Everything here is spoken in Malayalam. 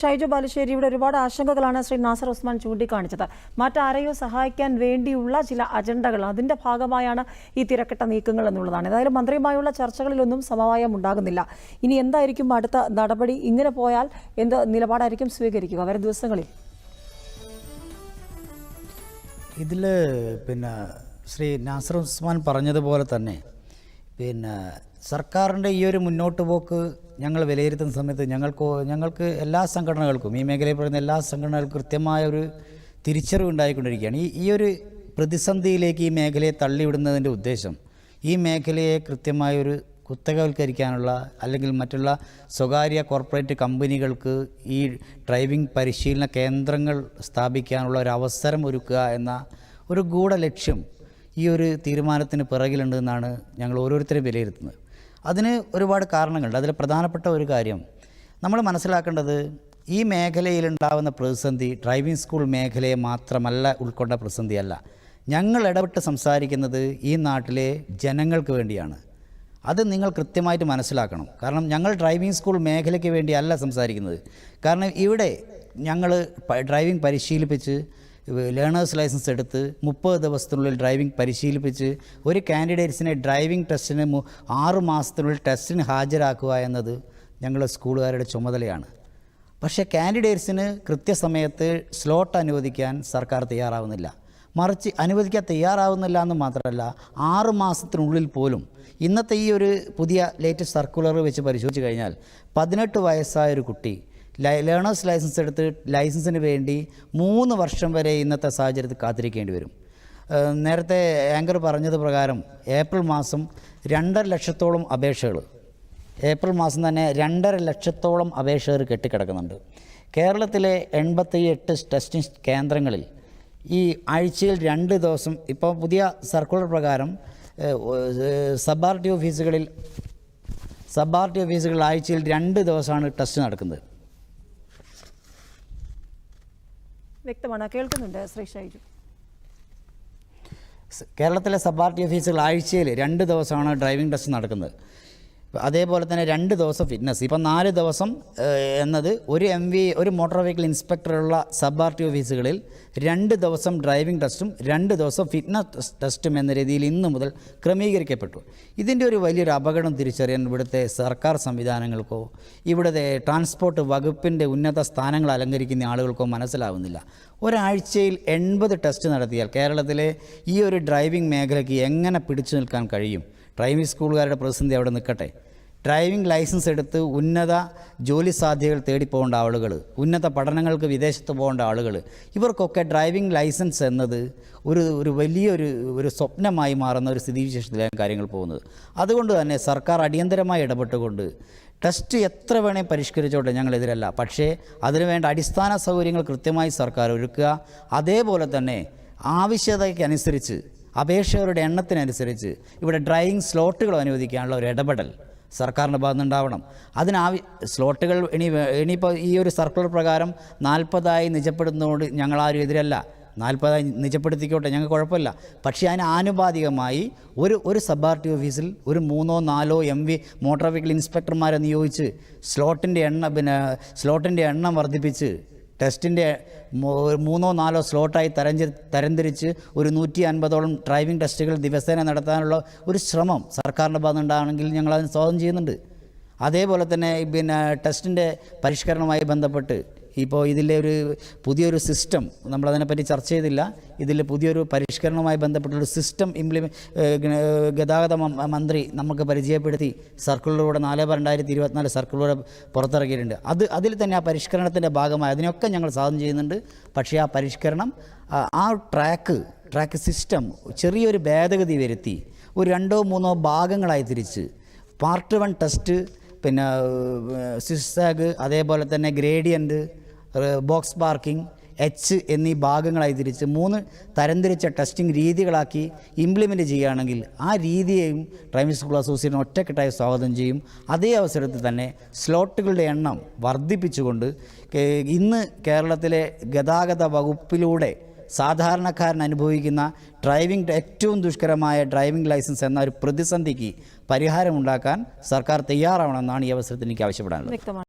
ഷൈജു ബാലുശ്ശേരിയുടെ ഒരുപാട് ആശങ്കകളാണ് ശ്രീ നാസർ ഉസ്മാൻ ചൂണ്ടിക്കാണിച്ചത്. മറ്റാരെയോ സഹായിക്കാൻ വേണ്ടിയുള്ള ചില അജണ്ടകൾ അതിന്റെ ഭാഗമായാണ് ഈ തിരക്കിട്ട നീക്കങ്ങൾ എന്നുള്ളതാണ്. ഏതായാലും മന്ത്രിയുമായുള്ള ചർച്ചകളിലൊന്നും സമവായം ഉണ്ടാകുന്നില്ല. ഇനി എന്തായിരിക്കും അടുത്ത നടപടി? ഇങ്ങനെ പോയാൽ എന്ത് നിലപാടായിരിക്കും സ്വീകരിക്കുക? വരും ദിവസങ്ങളിൽ. ഇതിൽ പിന്നെ ശ്രീ നാസർ ഉസ്മാൻ പറഞ്ഞതുപോലെ തന്നെ പിന്നെ സർക്കാരിന്റെ ഈ ഒരു മുന്നോട്ട് പോക്ക് ഞങ്ങൾ വിലയിരുത്തുന്ന സമയത്ത് ഞങ്ങൾക്ക് ഞങ്ങൾക്ക് എല്ലാ സംഘടനകൾക്കും ഈ മേഖലയിൽ പറയുന്ന എല്ലാ സംഘടനകൾക്കും കൃത്യമായ ഒരു തിരിച്ചറിവ് ഉണ്ടായിക്കൊണ്ടിരിക്കുകയാണ്. ഈ ഈ ഒരു പ്രതിസന്ധിയിലേക്ക് ഈ മേഖലയെ തള്ളിവിടുന്നതിന്റെ ഉദ്ദേശം ഈ മേഖലയെ കൃത്യമായൊരു കുത്തകവൽക്കരിക്കാനുള്ള അല്ലെങ്കിൽ മറ്റുള്ള സ്വകാര്യ കോർപ്പറേറ്റ് കമ്പനികൾക്ക് ഈ ഡ്രൈവിംഗ് പരിശീലന കേന്ദ്രങ്ങൾ സ്ഥാപിക്കാനുള്ള ഒരു അവസരം ഒരുക്കുക എന്ന ഒരു ഗൂഢ ലക്ഷ്യം ഈ ഒരു തീരുമാനത്തിന് പിറകിലുണ്ടെന്നാണ് ഞങ്ങൾ ഓരോരുത്തരും വിലയിരുത്തുന്നത്. അതിന് ഒരുപാട് കാരണങ്ങളുണ്ട്. അതിൽ പ്രധാനപ്പെട്ട ഒരു കാര്യം നമ്മൾ മനസ്സിലാക്കേണ്ടത് ഈ മേഖലയിലുണ്ടാകുന്ന പ്രതിസന്ധി ഡ്രൈവിംഗ് സ്കൂൾ മേഖലയെ മാത്രമല്ല ഉൾക്കൊണ്ട പ്രതിസന്ധിയല്ല. ഞങ്ങൾ ഇടപെട്ട് സംസാരിക്കുന്നത് ഈ നാട്ടിലെ ജനങ്ങൾക്ക് വേണ്ടിയാണ്. അത് നിങ്ങൾ കൃത്യമായിട്ട് മനസ്സിലാക്കണം. കാരണം ഞങ്ങൾ ഡ്രൈവിംഗ് സ്കൂൾ മേഖലയ്ക്ക് വേണ്ടിയല്ല സംസാരിക്കുന്നത്. കാരണം ഇവിടെ ഞങ്ങൾ ഡ്രൈവിംഗ് പരിശീലിപ്പിച്ച് ലേണേഴ്സ് ലൈസൻസ് എടുത്ത് മുപ്പത് ദിവസത്തിനുള്ളിൽ ഡ്രൈവിംഗ് പരിശീലിപ്പിച്ച് ഒരു കാൻഡിഡേറ്റ്സിനെ ഡ്രൈവിംഗ് ടെസ്റ്റിന് ആറ് മാസത്തിനുള്ളിൽ ടെസ്റ്റിന് ഹാജരാക്കുക എന്നത് ഞങ്ങളുടെ സ്കൂളുകാരുടെ ചുമതലയാണ്. പക്ഷേ കാൻഡിഡേറ്റ്സിന് കൃത്യസമയത്ത് സ്ലോട്ട് അനുവദിക്കാൻ സർക്കാർ തയ്യാറാവുന്നില്ല. മറിച്ച് അനുവദിക്കാൻ തയ്യാറാവുന്നില്ല എന്ന് മാത്രമല്ല ആറ് മാസത്തിനുള്ളിൽ പോലും ഇന്നത്തെ ഈ ഒരു പുതിയ ലേറ്റസ്റ്റ് സർക്കുലർ വെച്ച് പരിശോധിച്ച് കഴിഞ്ഞാൽ പതിനെട്ട് വയസ്സായ ഒരു കുട്ടി ലേണേഴ്സ് ലൈസൻസ് എടുത്ത് ലൈസൻസിന് വേണ്ടി മൂന്ന് വർഷം വരെ ഇന്നത്തെ സാഹചര്യത്തിൽ കാത്തിരിക്കേണ്ടി വരും. നേരത്തെ ആങ്കർ പറഞ്ഞത് പ്രകാരം ഏപ്രിൽ മാസം രണ്ടര ലക്ഷത്തോളം അപേക്ഷകൾ ഏപ്രിൽ മാസം തന്നെ രണ്ടര ലക്ഷത്തോളം അപേക്ഷകർ കെട്ടിക്കിടക്കുന്നുണ്ട്. കേരളത്തിലെ എൺപത്തി എട്ട് ടെസ്റ്റിംഗ് കേന്ദ്രങ്ങളിൽ ഈ ആഴ്ചയിൽ രണ്ട് ദിവസം ഇപ്പോൾ പുതിയ സർക്കുലർ പ്രകാരം സബ് ഓഫീസുകളിൽ സബ് ഓഫീസുകളിൽ ആഴ്ചയിൽ രണ്ട് ദിവസമാണ് ടെസ്റ്റ് നടക്കുന്നത്. വ്യക്തമാണ്. കേൾക്കുന്നുണ്ട് ശ്രീ ഷൈജു. കേരളത്തിലെ സബ് പാർട്ടി ഓഫീസുകൾ ആഴ്ചയിൽ രണ്ട് ദിവസമാണ് ഡ്രൈവിംഗ് ടെസ്റ്റ് നടക്കുന്നത്. അതേപോലെ തന്നെ രണ്ട് ദിവസം ഫിറ്റ്നസ് ഇപ്പം നാല് ദിവസം എന്നത് ഒരു എം വി ഒരു മോട്ടോർ വെഹിക്കിൾ ഇൻസ്പെക്ടറുള്ള സബ് ആർ ടി ഓഫീസുകളിൽ രണ്ട് ദിവസം ഡ്രൈവിംഗ് ടെസ്റ്റും രണ്ട് ദിവസം ഫിറ്റ്നസ് ടെസ്റ്റും എന്ന രീതിയിൽ ഇന്ന് മുതൽ ക്രമീകരിക്കപ്പെട്ടു. ഇതിന്റെ ഒരു വലിയൊരു അപകടം തിരിച്ചറിയാൻ ഇവിടുത്തെ സർക്കാർ സംവിധാനങ്ങൾക്കോ ഇവിടുത്തെ ട്രാൻസ്പോർട്ട് വകുപ്പിന്റെ ഉന്നത സ്ഥാനങ്ങൾ അലങ്കരിക്കുന്ന ആളുകൾക്കോ മനസ്സിലാവുന്നില്ല. ഒരാഴ്ചയിൽ എൺപത് ടെസ്റ്റ് നടത്തിയാൽ കേരളത്തിലെ ഈ ഒരു ഡ്രൈവിംഗ് മേഖലയ്ക്ക് എങ്ങനെ പിടിച്ചു നിൽക്കാൻ കഴിയും? ഡ്രൈവിംഗ് സ്കൂളുകാരുടെ പ്രതിസന്ധി അവിടെ നിൽക്കട്ടെ. ഡ്രൈവിംഗ് ലൈസൻസ് എടുത്ത് ഉന്നത ജോലി സാധ്യതകൾ തേടിപ്പോകേണ്ട ആളുകൾ ഉന്നത പഠനങ്ങൾക്ക് വിദേശത്ത് പോകേണ്ട ആളുകൾ ഇവർക്കൊക്കെ ഡ്രൈവിംഗ് ലൈസൻസ് എന്നത് ഒരു ഒരു വലിയൊരു ഒരു സ്വപ്നമായി മാറുന്ന ഒരു സ്ഥിതിവിശേഷത്തിലാണ് കാര്യങ്ങൾ പോകുന്നത്. അതുകൊണ്ട് തന്നെ സർക്കാർ അടിയന്തരമായി ഇടപെട്ടുകൊണ്ട് ടെസ്റ്റ് എത്ര വേണേൽ പരിഷ്കരിച്ചോട്ടെ ഞങ്ങളെതിരല്ല പക്ഷേ അതിനുവേണ്ട അടിസ്ഥാന സൗകര്യങ്ങൾ കൃത്യമായി സർക്കാർ ഒരുക്കുക. അതേപോലെ തന്നെ ആവശ്യതയ്ക്കനുസരിച്ച് അപേക്ഷകരുടെ എണ്ണത്തിനനുസരിച്ച് ഇവിടെ ഡ്രൈവിംഗ് സ്ലോട്ടുകൾ അനുവദിക്കാനുള്ള ഒരു ഇടപെടൽ സർക്കാരിന്റെ ഭാഗത്തുനിന്നുണ്ടാവണം. അതിനാവി സ്ലോട്ടുകൾ ഇനി ഇനിയിപ്പോൾ ഈ ഒരു സർക്കുലർ പ്രകാരം നാൽപ്പതായി നിജപ്പെടുന്നതുകൊണ്ട് ഞങ്ങളാരും എതിരല്ല. നാൽപ്പതായി നിജപ്പെടുത്തിക്കോട്ടെ ഞങ്ങൾക്ക് കുഴപ്പമില്ല. പക്ഷേ അതിന് ആനുപാതികമായി ഒരു ഒരു സബ് ആർ ടി ഓഫീസിൽ ഒരു മൂന്നോ നാലോ എം വി മോട്ടോർ വെഹിക്കിൾ ഇൻസ്പെക്ടർമാരെ നിയോഗിച്ച് സ്ലോട്ടിന്റെ എണ്ണം പിന്നെ സ്ലോട്ടിന്റെ എണ്ണം വർദ്ധിപ്പിച്ച് ടെസ്റ്റിന്റെ മൂന്നോ നാലോ സ്ലോട്ടായി തരംതി തരംതിരിച്ച് ഒരു നൂറ്റി അൻപതോളം ഡ്രൈവിംഗ് ടെസ്റ്റുകൾ ദിവസേന നടത്താനുള്ള ഒരു ശ്രമം സർക്കാരിന്റെ ഭാഗത്തുണ്ടാണെങ്കിൽ ഞങ്ങളതിന് സ്വാഗതം ചെയ്യുന്നുണ്ട്. അതേപോലെ തന്നെ പിന്നെ ടെസ്റ്റിന്റെ പരിഷ്കരണവുമായി ബന്ധപ്പെട്ട് ഇപ്പോൾ ഇതിലെ ഒരു പുതിയൊരു സിസ്റ്റം നമ്മളതിനെപ്പറ്റി ചർച്ച ചെയ്തില്ല. ഇതിൽ പുതിയൊരു പരിഷ്കരണവുമായി ബന്ധപ്പെട്ടൊരു സിസ്റ്റം ഇംപ്ലിമെ ഗതാഗത മന്ത്രി നമുക്ക് പരിചയപ്പെടുത്തി. സർക്കിളിലൂടെ നാല് രണ്ടായിരത്തി ഇരുപത്തിനാല് സർക്കിളിലൂടെ പുറത്തിറക്കിയിട്ടുണ്ട്. അത് അതിൽ തന്നെ ആ പരിഷ്കരണത്തിന്റെ ഭാഗമായി അതിനൊക്കെ ഞങ്ങൾ സാധനം ചെയ്യുന്നുണ്ട്. പക്ഷേ ആ പരിഷ്കരണം ആ ട്രാക്ക് ട്രാക്ക് സിസ്റ്റം ചെറിയൊരു ഭേദഗതി വരുത്തി. ഒരു രണ്ടോ മൂന്നോ ഭാഗങ്ങളായി തിരിച്ച്. പാർട്ട് വൺ ടെസ്റ്റ് പിന്നെ സിസ്സാഗ് അതേപോലെ തന്നെ ഗ്രേഡിയന്റ് ബോക്സ് പാർക്കിംഗ് എച്ച് എന്നീ ഭാഗങ്ങളായി തിരിച്ച് മൂന്ന് തരംതിരിച്ച ടെസ്റ്റിംഗ് രീതികളാക്കി ഇംപ്ലിമെന്റ് ചെയ്യുകയാണെങ്കിൽ ആ രീതിയെയും ഡ്രൈവിംഗ് സ്കൂൾ അസോസിയേഷൻ ഒറ്റക്കെട്ടായി സ്വാഗതം ചെയ്യും. അതേ അവസരത്തിൽ തന്നെ സ്ലോട്ടുകളുടെ എണ്ണം വർദ്ധിപ്പിച്ചുകൊണ്ട് ഇന്ന് കേരളത്തിലെ ഗതാഗത വകുപ്പിലൂടെ സാധാരണക്കാരൻ അനുഭവിക്കുന്ന ഡ്രൈവിംഗ് ഏറ്റവും ദുഷ്കരമായ ഡ്രൈവിംഗ് ലൈസൻസ് എന്ന ഒരു പ്രതിസന്ധിക്ക് പരിഹാരമുണ്ടാക്കാൻ സർക്കാർ തയ്യാറാവണമെന്നാണ് ഈ അവസരത്തിൽ എനിക്ക് ആവശ്യപ്പെടാനുള്ളത്.